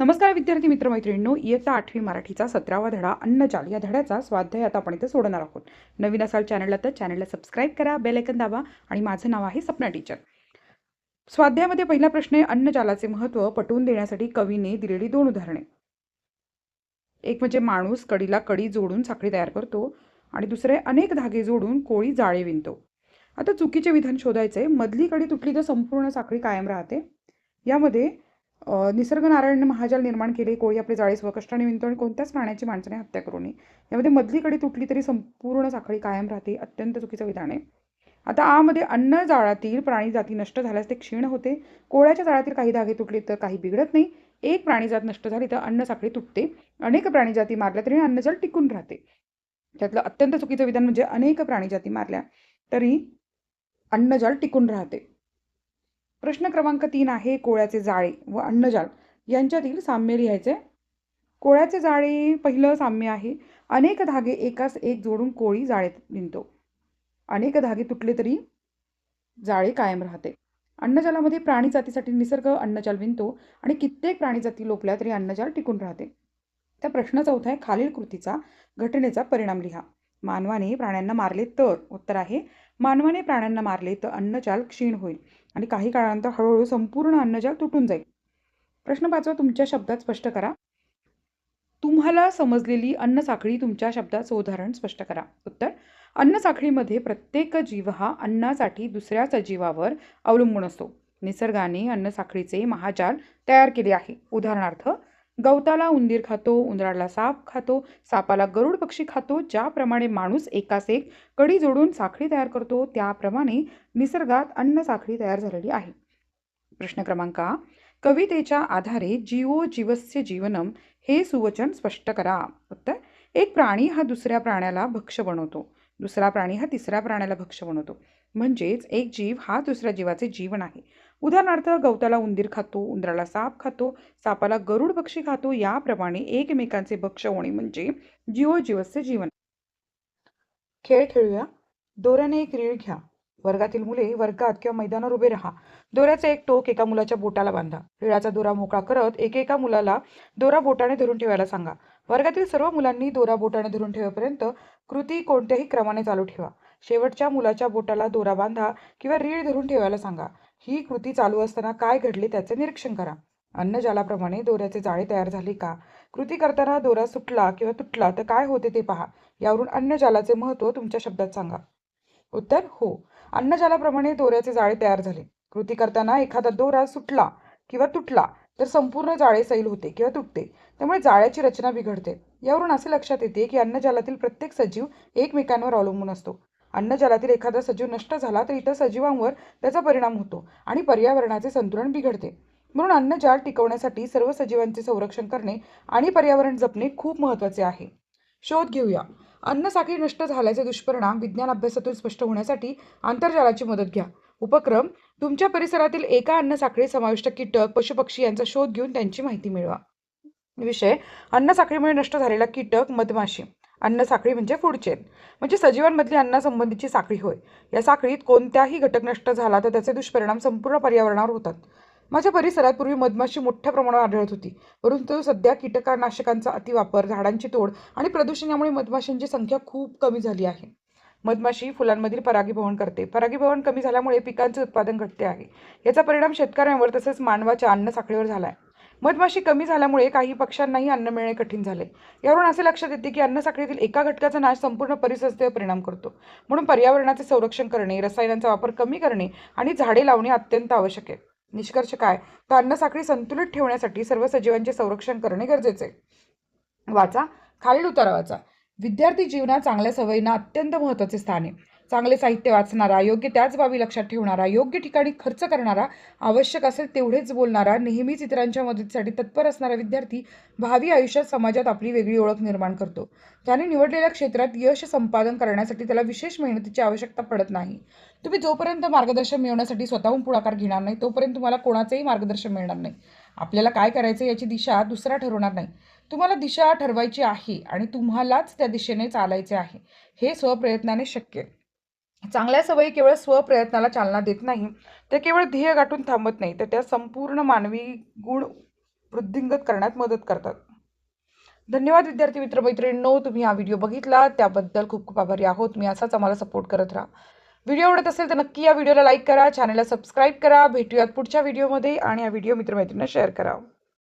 नमस्कार विद्यार्थी मित्र मैत्रिणींनो इयत्ता आठवी मराठीचा सतरावा धडा अन्नचाल या धड्याचा स्वाध्याय आता आपण इथे सोडणार आहोत. नवीन असाल चॅनलला तर चॅनलला सबस्क्राईब करा बेल आयकन दाबा आणि माझं नाव आहे सपना टीचर स्वाध्यायामध्ये पहिला प्रश्न आहे अन्नजालाचे महत्त्व पटवून देण्यासाठी कवीने दिलेली दोन उदाहरणे. एक म्हणजे माणूस कडीला कडी जोडून साखळी तयार करतो आणि दुसरे अनेक धागे जोडून कोळी जाळे विणतो. आता चुकीचे विधान शोधायचे मधली कडी तुटली तर संपूर्ण साखळी कायम राहते. यामध्ये अ, निसर्ग महाजाल निर्माण केले कोळी आपले जाळे स्वकष्टाने विणतो आणि कोणत्याच प्राण्याची माणसाने हत्या करू नये. यामध्ये मधली कडी तुटली तरी संपूर्ण साखळी कायम राहते अत्यंत चुकीचं विधान आहे. आता आमध्ये अन्न जाळातील प्राणी जाती नष्ट झाल्यास ते क्षीण होते. कोळ्याच्या जाळातील काही धागे तुटले तर काही बिघडत नाही. एक प्राणीजात नष्ट झाली तर अन्न साखळी तुटते. अनेक प्राणीजाती मारल्या तरी अन्नजल टिकून राहते. त्यातलं अत्यंत चुकीचं विधान म्हणजे अनेक प्राणीजाती मारल्या तरी अन्नजल टिकून राहते. प्रश्न क्रमांक तीन आहे कोळ्याचे जाळे व अन्नजाळ यांच्यातील साम्य लिहायचे. कोळ्याचे जाळे पहिलं साम्य आहे. अनेक धागे एकास एक जोडून कोळी जाळे विणतो अनेक धागे तुटले तरी जाळे कायम राहते. अन्नजालामध्ये प्राणी जातीसाठी निसर्ग अन्नजाल विणतो आणि कित्येक प्राणी जाती लोपल्या तरी अन्नजाल टिकून राहते. त्या प्रश्न चौथा आहे खालील कृतीचा घटनेचा परिणाम लिहा. मानवाने प्राण्यांना मारले तर? उत्तर आहे. मानवाने प्राण्यांना मारले तर अन्नजाल क्षीण होईल आणि काही काळानंतर हळूहळू संपूर्ण अन्नजाल तुटून जाईल. प्रश्न पाचवा तुमच्या शब्दात स्पष्ट करा. तुम्हाला समजलेली अन्न साखळी तुमच्या शब्दाचं उदाहरण स्पष्ट करा. उत्तर अन्न साखळीमध्ये प्रत्येक जीव हा अन्नासाठी दुसऱ्या सजीवावर अवलंबून असतो. निसर्गाने अन्न साखळीचे महाजाल तयार केले आहे. उदाहरणार्थ गवताला उंदीर खातो उंदराला साप खातो सापाला गरुड पक्षी खातो ज्याप्रमाणे माणूस एकास एक कडी जोडून साखळी तयार करतो त्याप्रमाणे निसर्गात अन्न साखळी तयार झालेली आहे. प्रश्न क्रमांक कवितेच्या आधारे जीवो जीवस्य जीवनम हे सुवचन स्पष्ट करा. उत्तर एक प्राणी हा दुसऱ्या प्राण्याला भक्ष बनवतो. दुसरा प्राणी हा तिसऱ्या प्राण्याला भक्ष बनवतो. म्हणजेच एक जीव हा दुसऱ्या जीवाचे जीवन आहे. उदाहरणार्थ गवताला उंदीर खातो उंदराला साप खातो सापाला गरुड पक्षी खातो याप्रमाणे एकमेकांचे भक्ष होणे म्हणजे जीव जीवस्य जीवन. खेळ खेळूया. दोऱ्याने एक रीळ घ्या. वर्गातील मुले वर्गात किंवा मैदानावर उभे राहा. दोऱ्याचे एक टोक एका मुलाच्या बोटाला बांधा. रिळाचा दोरा मोकळा करत एकेका मुलाला दोरा बोटाने धरून ठेवायला सांगा. वर्गातील सर्व मुलांनी दोरा बोटाने धरून ठेवेपर्यंत कृती कोणत्याही क्रमाने चालू ठेवा. शेवटच्या मुलाच्या बोटाला दोरा बांधा किंवा रीळ धरून ठेवायला सांगा. ही कृती चालू असताना काय घडले त्याचे निरीक्षण करा. अन्नजालाप्रमाणे दोऱ्याचे जाळे तयार झाले का? कृती करताना दोरा सुटला किंवा तुटला तर काय होते ते पहा. यावरून अन्नजालाचे महत्त्व तुमच्या शब्दात सांगा. उत्तर हो. अन्नजालाप्रमाणे दोऱ्याचे जाळे तयार झाले. कृती करताना एखादा दोरा सुटला किंवा तुटला तर संपूर्ण जाळे सैल होते किंवा तुटते. त्यामुळे जाळ्याची रचना बिघडते. यावरून असे लक्षात येते की अन्नजालातील प्रत्येक सजीव एकमेकांवर अवलंबून असतो. अन्नजालातील एखादा सजीव नष्ट झाला तर इतर सजीवांवर त्याचा परिणाम होतो आणि पर्यावरणाचे संतुलन बिघडते. म्हणून अन्नजाल टिकवण्यासाठी सर्व सजीवांचे संरक्षण करणे आणि पर्यावरण जपणे खूप महत्त्वाचे आहे. शोध घेऊया. अन्न साखळी नष्ट झाल्याचे दुष्परिणाम विज्ञान अभ्यासातून स्पष्ट होण्यासाठी आंतरजालाची मदत घ्या. उपक्रम तुमच्या परिसरातील एका अन्नसाखळी समाविष्ट कीटक पशुपक्षी यांचा शोध घेऊन त्यांची माहिती मिळवा. विषय अन्न साखळीमुळे नष्ट झालेला कीटक मधमाशी. अन्न साखळी म्हणजे फूड चेन म्हणजे सजीवांमधली अन्नासंबंधीची साखळी होय. या साखळीत कोणत्याही घटक नष्ट झाला तर त्याचे दुष्परिणाम संपूर्ण पर्यावरणावर होतात. माझ्या परिसरात पूर्वी मधमाशी मोठ्या प्रमाणावर आढळत होती. परंतु सध्या कीटकनाशकांचा अतिवापर झाडांची तोड आणि प्रदूषण यामुळे मधमाशांची संख्या खूप कमी झाली आहे. मधमाशी फुलांमधील परागीभवन करते. परागीभवन कमी झाल्यामुळे पिकांचे उत्पादन घटते आहे. याचा परिणाम शेतकऱ्यांवर तसेच मानवाच्या अन्न साखळीवर झाला आहे मधमाशी कमी झाल्यामुळे काही पक्ष्यांनाही अन्न मिळणे कठीण झाले. यावरून असे लक्षात येते की अन्नसाखळीतील एका घटकाचा नाश संपूर्ण परिसंस्थेवर परिणाम करतो. म्हणून पर्यावरणाचे संरक्षण करणे रसायनांचा वापर कमी करणे आणि झाडे लावणे अत्यंत आवश्यक आहे. निष्कर्ष काय? तर अन्नसाखळी संतुलित ठेवण्यासाठी सर्व सजीवांचे संरक्षण करणे गरजेचे आहे. वाचा. खालील उतारा वाचा विद्यार्थी जीवनात चांगल्या सवयींना अत्यंत महत्त्वाचे स्थान आहे. चांगले साहित्य वाचणारा योग्य त्याच बाबी लक्षात ठेवणारा योग्य ठिकाणी खर्च करणारा आवश्यक असेल तेवढेच बोलणारा नेहमीच इतरांच्या मदतीसाठी तत्पर असणारा विद्यार्थी भावी आयुष्यात समाजात आपली वेगळी ओळख निर्माण करतो. त्याने निवडलेल्या क्षेत्रात यश संपादन करण्यासाठी त्याला विशेष मेहनतीची आवश्यकता पडत नाही. तुम्ही जोपर्यंत मार्गदर्शन मिळवण्यासाठी स्वतःहून पुढाकार घेणार नाही तोपर्यंत तुम्हाला कोणाचंही मार्गदर्शन मिळणार नाही. आपल्याला काय करायचं याची दिशा दुसरा ठरवणार नाही. तुम्हाला दिशा ठरवायची आहे आणि तुम्हालाच त्या दिशेने चालायचे आहे. हे स्वप्रयत्नाने शक्य आहे. चांगल्या सवयी केवळ स्वप्रयत्नाला चालना देत नाही ते केवळ ध्येय गाठून थांबत नाही तर त्या संपूर्ण मानवी गुण वृद्धिंगत करण्यात मदत करतात. धन्यवाद विद्यार्थी मित्रमैत्रिणींनो तुम्ही हा व्हिडिओ बघितला त्याबद्दल खूप खूप आभारी आहोत. मी असाच आम्हाला सपोर्ट करत राहा. व्हिडिओ आवडत असेल तर नक्की या व्हिडिओला लाईक करा चॅनलला सबस्क्राईब करा भेटूयात पुढच्या व्हिडिओमध्ये आणि हा व्हिडिओ मित्रमैत्रिणींना शेअर करा.